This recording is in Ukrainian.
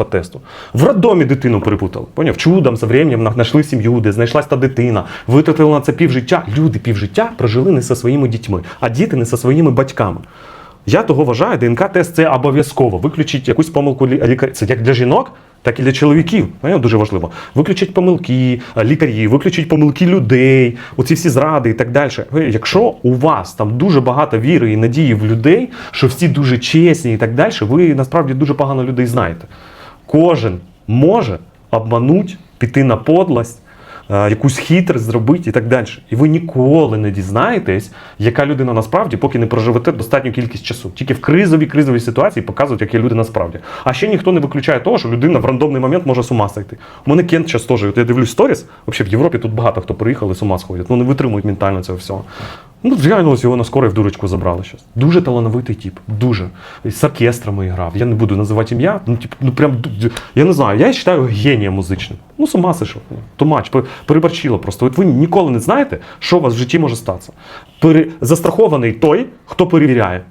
по тесту. В роддомі дитину перепутали. Поняв? Чудом, за временем знайшли сім'ю, де знайшлась та дитина, витратили на це півжиття. Люди півжиття прожили не зі своїми дітьми, а діти не зі своїми батьками. Я того вважаю, ДНК-тест це обов'язково. Виключить якусь помилку лі- лікаря. Це як для жінок, так і для чоловіків. Дуже важливо. Виключить помилки е, лікарів, виключить помилки людей, оці всі зради і так далі. Якщо у вас там дуже багато віри і надії в людей, що всі дуже чесні і так далі, ви насправді дуже погано людей знаєте. Кожен може обмануть, піти на подлость, е, якусь хитрість зробити і так далі. І ви ніколи не дізнаєтесь, яка людина насправді, поки не проживете достатню кількість часу. Тільки в кризовій кризовій ситуації показують, які люди насправді. А ще ніхто не виключає того, що людина в рандомний момент може з ума сойти. У мене Кент час теж, я дивлюсь сторіс, взагалі в Європі тут багато хто приїхали, з ума сходять. Ну не витримують ментально цього всього. Ну, реально його на скорий в дурочку забрали щас. Дуже талановитий тип. Дуже. З оркестрами грав. Я не буду називати ім'я. Ну, тип, ну прям я не знаю. Я вважаю генієм музичним. Ну, з ума сишов. Тумач, пе- переборчило просто. От ви ніколи не знаєте, що у вас в житті може статися. Пере... Застрахований той, хто перевіряє.